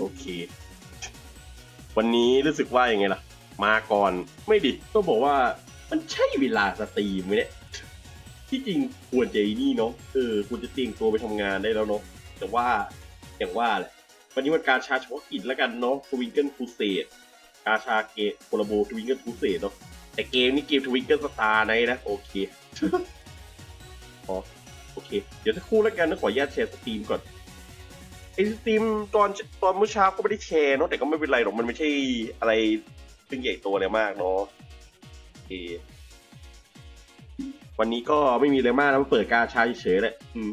โอเค วันนี้รู้สึกว่ายังไงล่ะ มาก่อนไม่ดิต้องบอกว่ามันใช่เวลาสตรีมไหมเนี่ยที่จริงควรจะนี่เนาะเออควรจะเตรียมตัวไปทำงานได้แล้วเนาะแต่ว่าอย่างว่าแหละวันนี้มันการชาเฉพาะกิจแล้วกันเนาะทวิงเกิลฟูเซตกาชาเกตโคลโบทวิงเกิลฟูเซตเนาะแต่เกมนี้เกมทวิงเกิลสตาร์ไนนะ โอเคอ๋อโอเค เดี๋ยวสักครู่แล้วกันนะขออนุญาตแชร์สตรีมก่อน ไอสตรีมตอนตอนเมื่อเช้าก็ไม่ได้แชร์เนาะแต่ก็ไม่เป็นไรหรอกมันไม่ใช่อะไรซึ่งใหญ่โตอะไรมากเนาะโอเควันนี้ก็ไม่มีอะไรมากนะมาเปิดการชาเฉยๆแหละอืม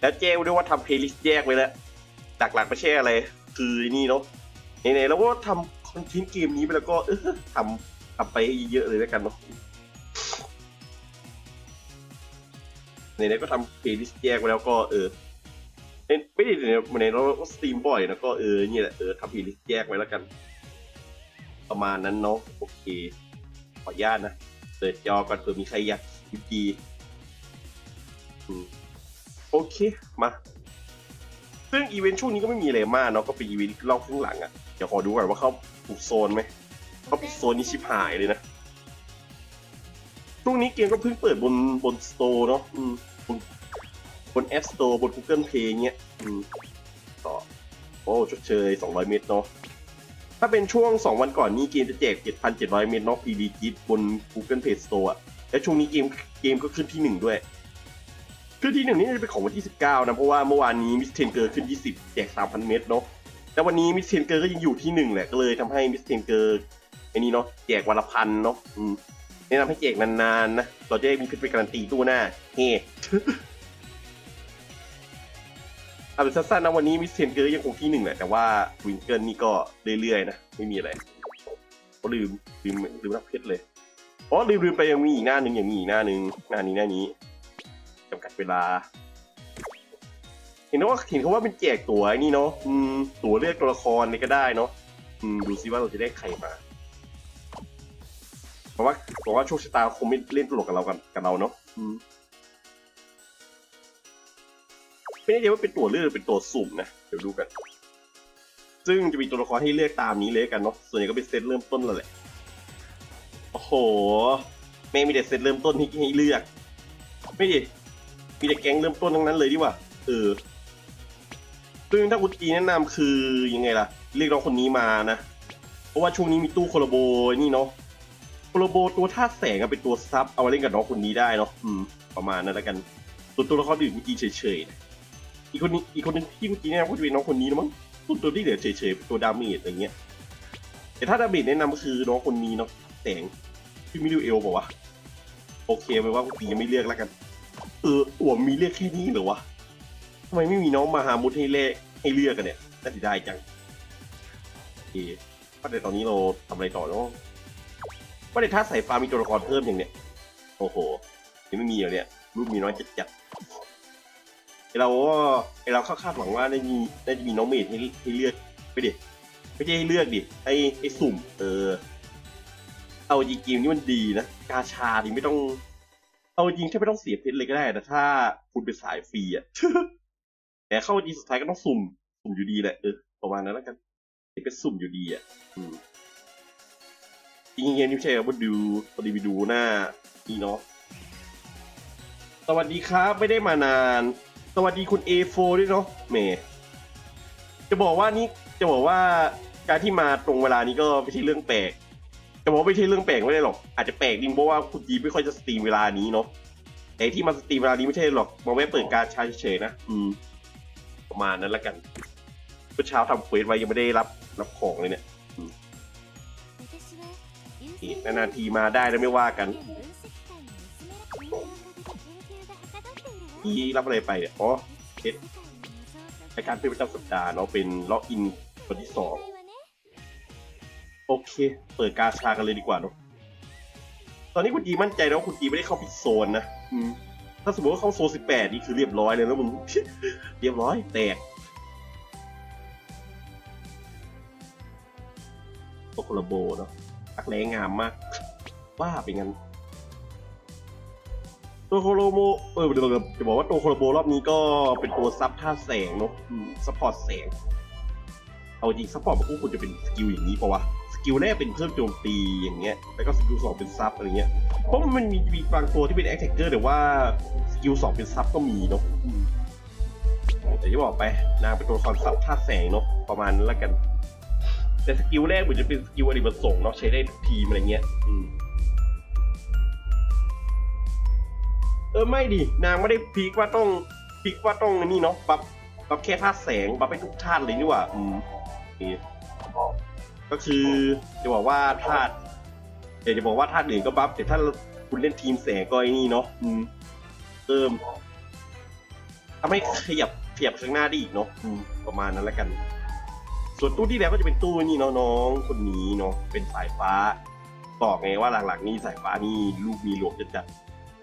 แล้วแจ้งด้วยว่าทำเพลย์ลิสต์แยกไว้แล้วหลักๆไม่ใช่อะไร คือนี่เนาะไหนๆแล้วก็ทำคอนเทนต์เกมนี้ไปแล้วก็เออทำทำไปเยอะเลยแล้วกันเนาะไหนๆก็ทำเพลย์ลิสต์แยกไว้แล้วก็เออ ไม่ได้เนี่ยในเราก็สตรีมบ่อยนะก็เออเนี่แหละเออทำเพลย์ลิสแยกไว้แล้วกัน ประมาณนั้นเนาะโอเค ขออนุญาตนะเปิดจอก่อนเผื่อมีใครอยากวิดีโอเค มา ซึ่งอีเวนต์ช่วงนี้ก็ไม่มีอะไรมากเนาะก็เป็นอีเวนต์เล่าครึ่งหลังอะ่ะเดี๋ยวขอดูก่อนว่าเขาปิดโซนไหมเขาปิดโซนนี้ชิบหายเลยนะช่วงนี้เกมก็เพิ่งเปิดบนบนสโตร์เนาะบน บน App Store บน Google Play เงี้ยต่อ โอ้ชดเชย 200 เมตรเนาะ ถ้าเป็นช่วง 2 วันก่อนนี้เกมจะแจก 7,700 เมตรเนาะ PD จิตบน Google Play Store อะและช่วงนี้เกมเกมก็ขึ้นที่หนึ่งด้วยคือที่หนึ่งนี่จะเป็นของวันที่ 19 นะ เพราะว่าเมื่อวานนี้มิสเทนเกอร์ขึ้น 20 แจก 3,000 เมตรเนาะแต่วันนี้มิสเทนเกอร์ก็ยังอยู่ที่หนึ่งแหละ ก็เลยทำให้มิสเทนเกอร์ไอ้นี่เนาะแจกวันละพันเนาะแนะนำให้แจกนานๆนะ เราจะได้มีเพชรไปการันตีตู้หน้าเฮ้ เอาเป็นสั้นๆนะวันนี้มิสเทนเกอร์ยังคงที่หนึ่งแหละแต่ว่าวิงเกิลนี่ก็เรื่อยๆนะ ไม่มีอะไรก็ลืมลืมลืมนับเพชรเลยอ๋อลืมลืมไปยังมีอีกหน้าหนึ่งยังมีอีกหน้าหนึ่งหน้านี้หน้านี้จำกัดเวลา เห็นว่าเห็นเขาว่าเป็นแจกตั๋วนี่เนาะอืมตั๋วเลือกตัวละครนี่ก็ได้เนาะอืมดูซิว่าเราจะได้ใครมาเพราะว่าเพราะว่าโชคชะตาคงไม่เล่นตลกกับเรากันกับเราเนาะอืม ไม่แน่ใจว่าเป็นตัวเลือกเป็นตัวสุ่มนะ เดี๋ยวดูกัน ซึ่งจะมีตัวละครให้เลือกตามนี้เลยกันเนาะ ส่วนใหญ่ก็เป็นเซตเริ่มต้นแล้วแหละ โอ้โหแม่มีแต่เซตเริ่มต้นให้ให้เลือก ไม่ดิ มีแต่แก๊งเริ่มต้นทั้งนั้นเลยดีกว่า เออ ซึ่งถ้าคุณจีแนะนำคือยังไงล่ะ เรียกน้องคนนี้มานะ เพราะว่าช่วงนี้มีตู้โคลาโบนี่เนาะโคลาโบตัวท่าตุแสงเป็นตัวซับเอาไว้เล่นกับน้องคนนี้ได้เนาะ อืม ประมาณนั้นแล้วกัน ตัวตัวละครอื่นคุณจีเฉยๆนะ อีกคนนี้อีกคนหนึงที่คุณจีแนะนำก็จะเป็นน้องคนนี้นะมั้งตัวตัวที่เหลือเฉยๆเป็นตัวดาเมจอะไรเงี้ยแต่ถ้าดาเมจแนะนำก็คือน้องคนนี้เนาะแสงที่มิริเอลบอกว่าโอเคไปว่าคุณจียังไม่เลือกแล้วกัน เอออวมมีเลือกแค่นี้เหรอวะทำไมไม่มีน้องมาหามุดให้เลขให้เลือกกันเนี่ยน่าจะได้จังโอเคว่าแต่ตอนนี้เราทำอะไรต่อเนาะว่าแต่ถ้าใส่ฟ้ามีตัวละครเพิ่มอย่างเนี่ยโอ้โหยังไม่มีเหรอเนี่ยรูปมีน้อยจัดจัด เราก็ไอเราคาดหวังว่าได้มีได้จะมีน้องเมดให้ให้เลือกไปดิไม่ใช่ให้เลือกดิให้ให้สุ่ม เออ เอาจริงเกมนี้มันดีนะกาชาดิไม่ต้อง เอาจริงแค่ไม่ต้องเสียเพชรเลยก็ได้นะถ้าคุณเป็นสายฟรีอะแต่เข้าจริงสุดท้ายก็ต้องสุ่มสุ่มอยู่ดีแหละเออประมาณนั้นแล้วกันเดี๋ยวก็สุ่มอยู่ดีอะอืมจริงเกมนี้ไม่ใช่ครับว่าดูพอดีไปดูหน้านี่เนาะสวัสดีครับ ไม่ได้มานาน สวัสดีคุณ A4 ด้วยเนาะเมย์จะบอกว่านี่จะบอกว่าการที่มาตรงเวลานี้ก็ไม่ใช่เรื่องแปลกจะบอกว่าไม่ใช่เรื่องแปลกไม่ได้หรอก อาจจะแปลกจริงเพราะว่าคุณจีไม่ค่อยจะสตรีมเวลานี้เนาะแต่ที่มาสตรีมเวลานี้ไม่ใช่หรอกมาแวะเปิดการช้เฉยๆนะอืม ประมาณนั้นละกันเมื่อเช้าทำเควสไว้ยังไม่ได้รับรับของเลยเนี่ยนี่นานๆทีมาได้แล้วไม่ว่ากัน ที่รับอะไรไปเนี่ยอ๋อเพชรรายการเป็นประจำสัปดาห์เนาะเป็นล็อกอินวันที่สองโอเค เปิดการชากันเลยดีกว่าเนาะตอนนี้คุณจีมั่นใจแล้วว่าคุณจีไม่ได้เข้าผิดโซนนะอืมถ้าสมมติว่าเข้าโซนสิบแปดนี่คือเรียบร้อยเลยแล้วมึง เรียบร้อยแตกโตโคลโบเนาะตักแรงงามมาก ว่าเป็นงั้น ตัวโคโลโบเออเดี๋ยวจะบอกว่าตัวโคโลโบรอบนี้ก็เป็นตัวซับท่าแสงเนาะซัพพอร์ตแสง เอาจริงซัพพอร์ตมันก็ควรจะเป็นสกิลอย่างนี้ปะวะสกิลแรกเป็นเพิ่มโจมตีอย่างเงี้ยแล้วก็สกิลสองเป็นซับอะไรเงี้ยเพราะมันมีมีบางตัวที่เป็นแอคแท็กเกอร์แต่ว่าสกิลสองเป็นซับก็มีเนาะแต่ที่บอกไปนางเป็นตัวละครซับธาแสงเนาะประมาณนั้นละกัน แต่สกิลแรกเหมือนจะเป็นสกิลอดีตส่งส์เนาะใช้ได้ทุกทีมอะไรเงี้ย อืม เออไม่ดินางไม่ได้พีกว่าต้องพีกว่าต้องนี่เนาะปรับปรับแค่ธาตุแสงปรับไปทุกธาตุเลยนี่หว่าอืมโอเคก็คือจะบอกว่าธาตุเดี๋ยวจะบอกว่าธาตุอื่นก็บัฟแต่ถ้าคุณเล่นทีมแสงก็ไอ้นี่เนาะอืมเติมทำให้ขยับขยับข้างหน้าได้อีกเนาะอืมประมาณนั้นแล้วกัน ส่วนตู้ที่แล้วก็จะเป็นตู้นี่เนาะน้องคนนี้เนาะเป็นสายฟ้าบอกไงว่าหลังๆนี่สายฟ้านี่ลูกมีหลวงจะจัด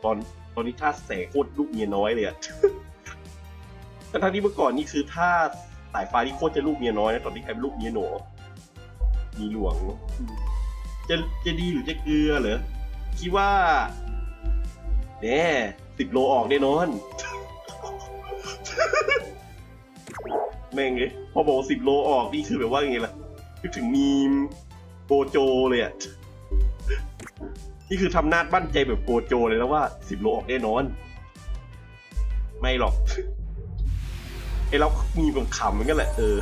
ตอนตอนนี้ท่าแสโคตรลูกเมียน้อยเลยอะแต่ทั้งที่เมื่อก่อนนี่คือท่าสายฟ้าที่โคตรจะลูกเมียน้อยนะตอนนี้กลายเป็นลูกเมียหนูมีหลวง จะจะดีหรือจะเกลือเหรอคิดว่าแน่สิบโลออกแน่นอนแม่งเลยพอบอกสิบโลออกนี่คือแบบว่าไงล่ะนึกถึงมีมโกโจเลยอะ นี่คือทำน้าบั้นใจแบบโกโจเลยแล้วว่าสิบโลออกแน่นอน ไม่หรอกไอเรามีแบบขำเหมือนกันแหละเออ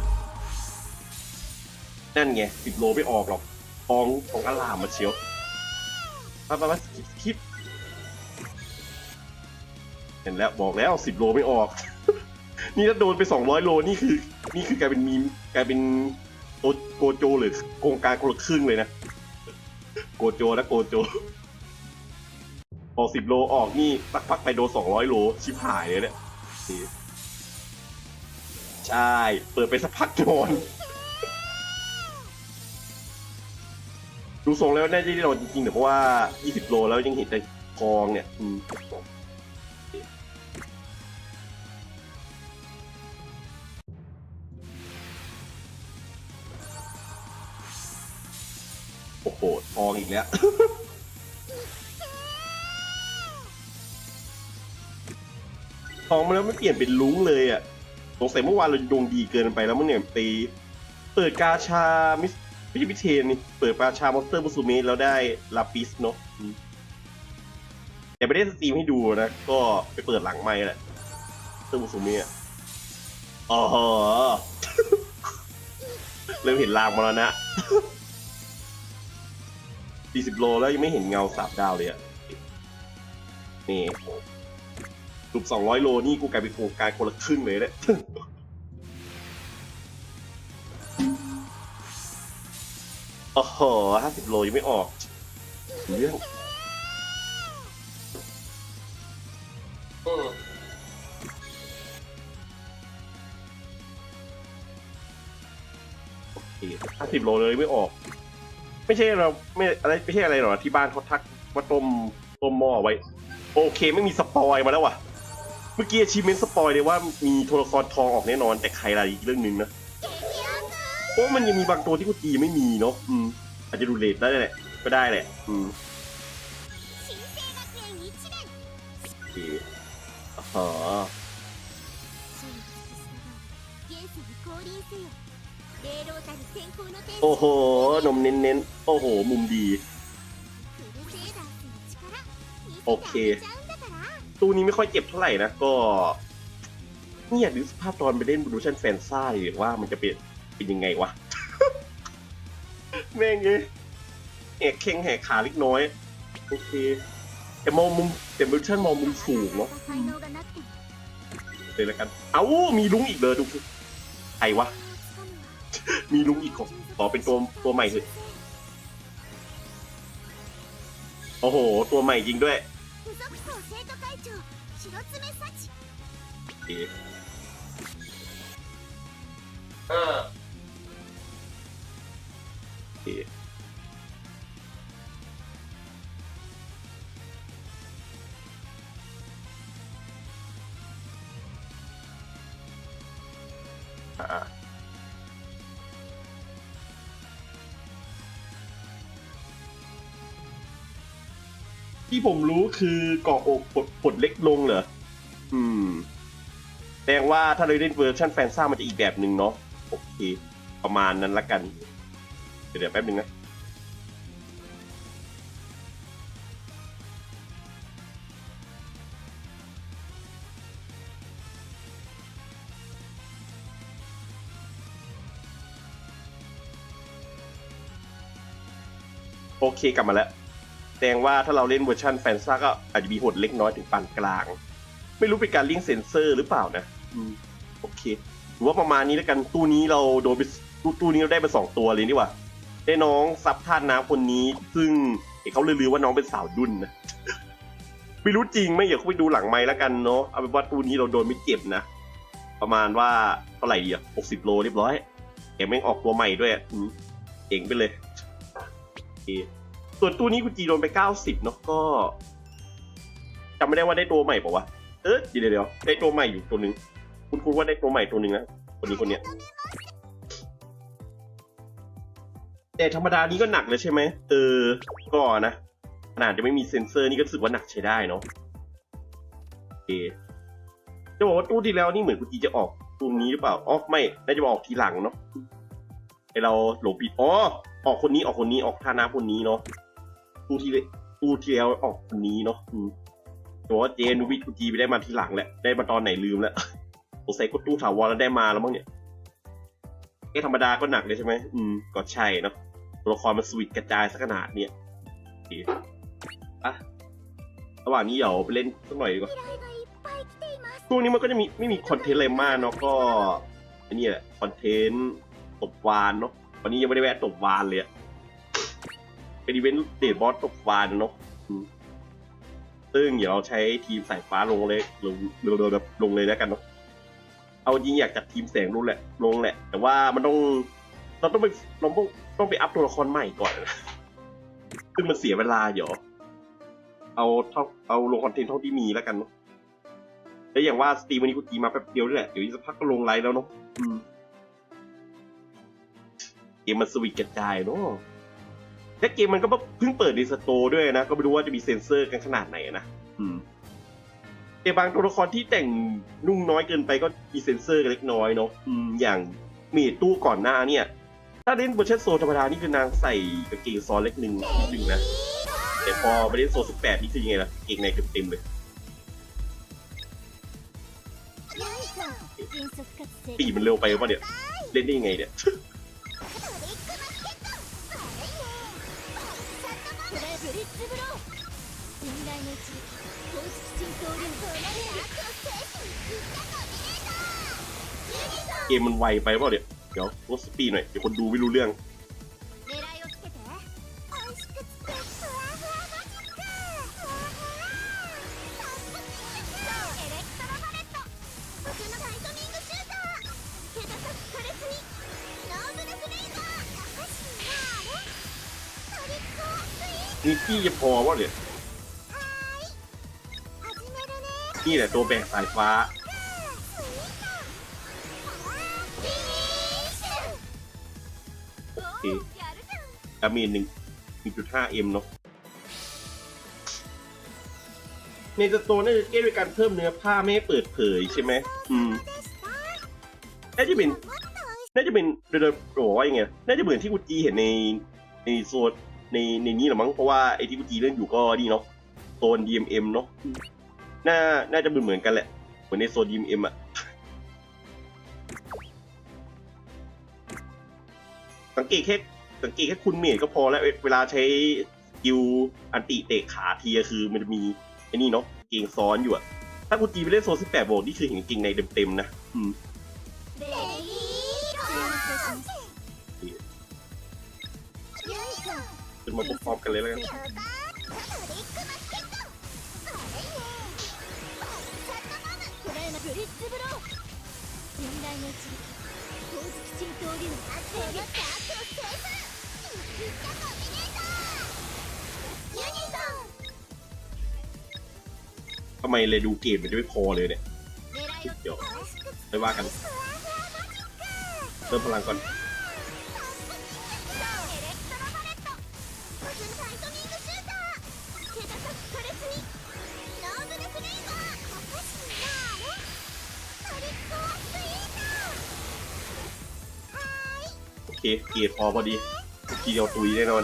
นั่นไงสิบโลไม่ออกหรอกทองของอลามมาเชียวมามามาคิดคิดเห็นแล้วบอกแล้วสิบโลไม่ออก นี่ถ้าโดนไปสองร้อยโลนี่คือ นี่คือกลายเป็นมีมกลายเป็นโกโจหรือโกงการคนละครึ่งเลยนะ โกโจนะโกโจ พอสิบโลออกนี่สักพักไปโดนสองร้อยโลชิบหายเลยเนี่ยใช่ เปิดไปสักพักนอนดูทรงแล้วน่าจะได้โดนจริงๆแต่เพราะว่า 20 โลแล้วยังเห็นแต่กองเนี่ย อืมโอ้โหทองอีกแล้ว ทองมาแล้วไม่เปลี่ยนเป็นลุ้งเลยอะสงสัยเมื่อวานเราดวงดีเกินไปแล้วมั้งเนี่ยไปเปิดกาชามิสไม่ใช่พิเทนนี่เปิดกาชามอนสเตอร์บุซูเมะแล้วได้ลาปิสเนาะแต่ไม่ได้สตรีมให้ดูนะ ก็ไปเปิดหลังไม่แหละเตอร์บุซูเมะอ๋อเริ่มเห็นลางมาแล้วนะ40โลแล้วยังไม่เห็นเงาสามดาวเลยอะนี่ สูบสองร้อยโลนี่กูกลายเป็นโครงการคนละครึ่งเลยเนี่ยโอ้โหห้าสิบโลยังไม่ออกเรื่องโอเคห้าสิบโลเลยไม่ออก ไม่ใช่เราไม่อะไรไม่ใช่อะไรหรอที่บ้านเขาทักว่าต้มต้มหม้อไว้ โอเคไม่มีสปอยมาแล้วว่ะ เมื่อกี้อาชีเมนสปอยเลยว่ามีตัวละครทองออกแน่นอน แต่ใครอะไรอีกเรื่องหนึ่งนะเพราะมันยังมีบางตัวที่กูตีไม่มีเนาะอืมอาจจะดูเลทได้แหละก็ได้แหละอืมอ๋อโอ้โห นมเน้นเน้นโอ้โห มุมดี โอเค ตู้นี้ไม่ค่อยเจ็บเท่าไหร่นะก็เนี่ยดูสภาพตอนไปเล่นบูดูชันแฟนซ่าหรือว่ามันจะเป็นเป็นยังไงวะ แม่งเลยแอกเข่งแหกขาเล็กน้อย โอเค แต่มองมุมแต่บูดูชันมองมุมสูงเนาะเดี๋ยวแล้วกัน เอ้า มีลุงอีกเลยดูใครวะ มีลุงอีกของขอเป็นตัวตัวใหม่เถอะโอ้โห ตัวใหม่จริงด้วย 付属校生徒会長白爪幸え。ああ ที่ผมรู้คือเกาะอกปลดปลดเล็กลงเหรอ อืมแสดงว่าถ้าเราเล่นเวอร์ชันแฟนซ่ามันจะอีกแบบหนึ่งเนาะ โอเค ประมาณนั้นละกัน เดี๋ยวเดี๋ยวแป๊บนึงนะโอเคกลับมาแล้ว แสดงว่าถ้าเราเล่นเวอร์ชันแฟนซ่าก็อาจจะมีหดเล็กน้อยถึงปานกลาง ไม่รู้เป็นการลิงก์เซนเซอร์หรือเปล่านะอืมโอเคถือว่าประมาณนี้แล้วกันตู้นี้เราโดนไปตู้ตู้นี้เราได้ไปสองตัวเลยนี่ว่าได้น้องซับธาตุน้ำคนนี้ ซึ่งเห็นเขาลือๆว่าน้องเป็นสาวดุนนะไม่รู้จริงไหม่อย่าเข้าไปดูหลังไม้แล้วกันเนาะเอาเป็นว่าตู้นี้เราโดนไม่เจ็บนะประมาณว่าเท่าไหร่ดีอะหกสิบโลเรียบร้อยแกแม่งออกตัวใหม่ด้วยอะอืมเจ๋งไปเลยโอเค ส่วนตู้นี้คุณจีโดนไปเก้าสิบเนาะก็จำไม่ได้ว่าได้ตัวใหม่ปะวะ เออเดี๋ยวเดี๋ยวได้ตัวใหม่อยู่ตัวหนึ่งคุณคุณว่าได้ตัวใหม่ตัวหนึ่งนะคนนี้คนเนี้ยแต่ธรรมดานี้ก็หนักเลยใช่ไหมเออก็นะขนาดจะไม่มีเซ็นเซอร์นี่ก็รู้สึกว่าหนักใช้ได้เนาะโอจะบอกว่าตู้ที่แล้วนี่เหมือนคุณจีจะออกตู้นี้หรือเปล่าอ๋อไม่น่าจะออกทีหลังเนาะไอเราหลงผิดอ๋อออกคนนี้ออกคนนี้ออกท่าน้ำคนนี้เนาะ ตู้ที่ตู้ที่แล้วออกนี้เนาะแต่ว่าเจนูวิทูจีไปได้มาทีหลังแหละ ได้มาตอนไหนลืมแล้วผมใส่กดตู้ถาวรแล้วได้มาแล้วมั้งเนี่ยแค่ธรรมดาก็หนักเลยใช่ไหมอืม ก็ใช่เนาะตัวละครมันสวิตกระจายสักขนาดเนี่ยอะระหว่างนี้เดี๋ยวไปเล่นสักหน่อยดีกว่าช่วงนี้มันก็จะมีไม่มีคอนเทนต์อะไรมากเนาะก็อันนี้แหละคอนเทนต์ตบวานเนาะวันนี้ยังไม่ได้แวะตบวานเลยอะ เป็นอีเวนต์เดทบอสตบวานเนาะซึ่งเดี๋ยวเราใช้ทีมสายฟ้าลงเลยลงลงลงลงเลยแล้วกันเนาะเอาจริงอยากจัดทีมแสงรุ่นแหละลงแหละ แต่ว่ามันต้องเราต้องไปเราต้องต้องไปอัพตัวละครใหม่ก่อนซึ่งมันเสียเวลาเดี๋ยวเอาเท่าเอาลงคอนเทนต์เท่าที่มีแล้วกันเนาะแล้วอย่างว่าสตรีมวันนี้กูตีมาแป๊บเดียวนี่แหละเดี๋ยวอีกสักพักก็ลงไลฟ์แล้วเนาะอืมเกมมันสวิตกระจายเนาะ และเกมมันก็เพิ่งเปิดในสตูด้วยนะ ก็ไม่รู้ว่าจะมีเซ็นเซอร์กันขนาดไหนนะแต่บางตัวละครที่แต่งนุ่งน้อยเกินไปก็มีเซ็นเซอร์กันเล็กน้อยเนาะอย่างมีตู้ก่อนหน้าเนี่ย ถ้าเล่นบนเชัโซธรรมดานี่คือนางใส่กางเกงซ้อนเล็กหนึ่งหนึ่งนะแต่พอไปเล่นโซ18นี่คือยังไงล่ะเกงในเต็มเลยปีมันเร็วไปวะเนี่ย เล่นได้ยังไงเนี่ย リッツブロー信のうち公式進行力となる悪を制しみんなのリレーだユニゾンเกมมันไวไปเปล่าเดี๋ยวเดี๋ยวลดสปีดหน่อยเดี๋ยวคนดูไม่รู้เรื่อง มีขี้จะพอวะเนี่ยนี่แหละตัวแบกสายฟ้า โอเคดามีหนึ่งมีจุดห้าเอ็มเนาะในสโตนน่าจะแก้ด้วยการเพิ่มเนื้อผ้าไม่ให้เปิดเผยใช่ไหมอืมน่าจะเป็นน่าจะเป็นเดอร์โหว่ายังไงน่าจะเหมือนที่กูจีเห็นในในโซน ในในนี้หรือมั้งเพราะว่าไอที่กุจีเล่นอยู่ก็นี่เนาะโซน DMM เนาะน่าน่าจะเหมือนเหมือนกันแหละ เหมือนในโซน DMM อะสังเกตแค่สังเกตแค่คุณเมดก็พอแล้วเวลาใช้สกิลอันติเตะขาทีอะคือมันจะมีไอ้นี่เนาะเกงซ้อนอยู่อะถ้ากุจีไปเล่นโซน18โบกนี่คือเห็นเกงในเต็มๆนะ อืมึ้นมาพร้อมกันเลยแล้วกันทำไมเลยดูเกมมันจะไม่พอเลยเนี่ยเดี๋ยวไปว่ากันเพิ่มพลังก่อน เคเกีพอพอดีทีเดียวตุยแน่นอน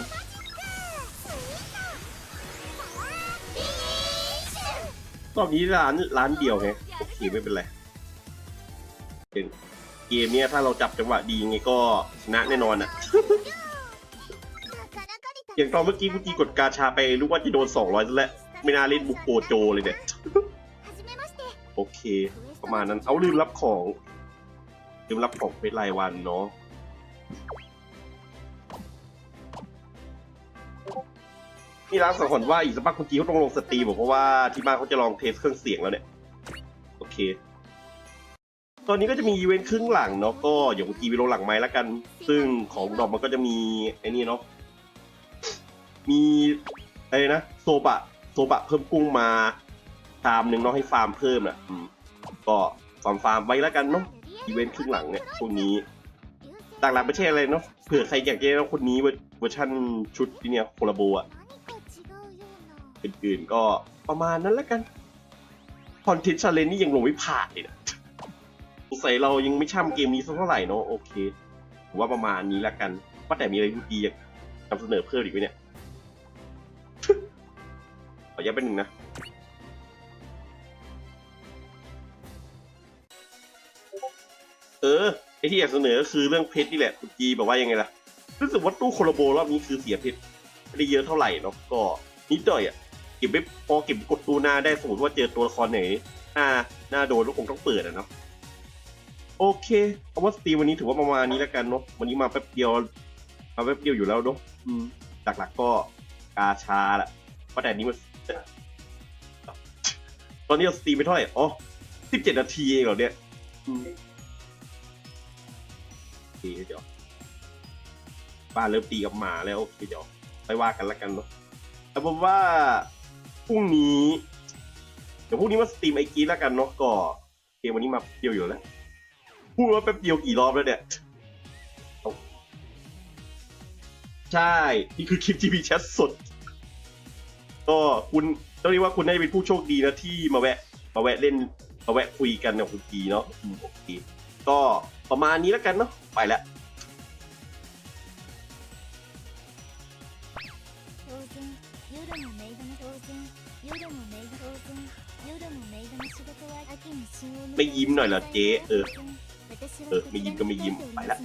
ตอนนี้ร้านร้านเดียวไงโอเคไม่เป็นไรเกมเนี้ยถ้าเราจับจังหวะดีไงก็ชนะแน่นอนอะอย่างตอนเมื่อกี้กูจีกดกาชาไปรู้ว่าจะโดน 200แล้วไม่น่าเล่นบุกโกโจเลยเนี่ยโอเค ประมาณนั้นเอาลืมรับของลืมรับของเป็นรายวันเนาะ นี่ร้านสังหรณ์ว่าอีกสักพักเมื่อกี้เขาต้องลงสตรีมบอกเพราะว่าที่บ้านเขาจะลองเทสเครื่องเสียงแล้วเนี่ย โอเค ตอนนี้ก็จะมีอีเวนต์ครึ่งหลังเนาะก็เดี๋ยวเมื่อกี้ไปลงหลังไม้แล้วกัน ซึ่งของดอกมันก็จะมีไอ้นี่เนาะมีอะไรนะโซบะโซบะเพิ่มกุ้งมาชามหนึ่งเนาะให้ฟาร์มเพิ่มอะอืมก็ฟาร์มฟาร์มไว้แล้วกันเนาะอีเวนต์ครึ่งหลังเนี่ยช่วงนี้ต่างหลักไม่ใช่อะไรเนาะเผื่อใครอยากจะได้คนนี้เวอร์เวอร์ชันชุดที่เนี่ยโคลาโบอะ อื่นๆ ก็ประมาณนั้นแล้วกันคอนเทนต์ชาเลนนี่ยังลงไม่ผ่านเลยนะสงสัยเรายังไม่ช่ำเกมนี้สักเท่าไหร่เนาะโอเคผมว่าประมาณนี้แล้วกันว่าแต่มีอะไรดีๆอยากนำเสนอเพิ่มอีกไหมเนี่ยขอย้ำเป็นหนึ่งนะเออไอที่อยากเสนอก็คือเรื่องเพชรนี่แหละคุณจีบอกว่ายังไงล่ะรู้สึกว่าตู้โคลาโบรอบนี้คือเสียเพชรไม่ได้เยอะเท่าไหร่เนาะก็นิดหน่อยอะ ก็บไปพอเก็บกดตู้หน้าได้สมมติว่าเจอตัวละครไหนหน้าหน้าโดนก็คงต้องเปิดอะเนาะโอเคเอาว่าสตรีมวันนี้ถือว่าประมาณนี้แล้วกันเนาะวันนี้มาแป๊บเดียวมาแป๊บเดียวอยู่แล้วเนาะหลักๆก็กาชาละเพราะแต่นี้มันตอนนี้เราสตรีมไปเท่าไหร่อ๋อสิบเจ็ดนาทีเองเหรอเนี่ยอืมโอเคเดี๋ยวบ้านเริ่มตีกับหมาแล้วโอเคเดี๋ยวไปว่ากันแล้วกันเนาะแต่ผมว่า พรุ่งนี้ เดี๋ยวพรุ่งนี้มาสตรีมไอกีแล้วกันเนาะก็เกมวันนี้มาเดียวอยู่แล้ว พูดว่าแป๊บเดียวกี่รอบแล้วเนี่ยใช่ นี่คือคลิปที่มีแชทสด ก็คุณต้องเรียกว่าคุณได้เป็นผู้โชคดีนะที่มาแวะ มาแวะเล่น มาแวะคุยกันกับคุณกีเนาะโอเคก็ประมาณนี้แล้วกันเนาะไปแล้ว ไม่ยิ้มหน่อยเหรอเจ๊เออ เออ ไม่ยิ้มก็ไม่ยิ้มไปละ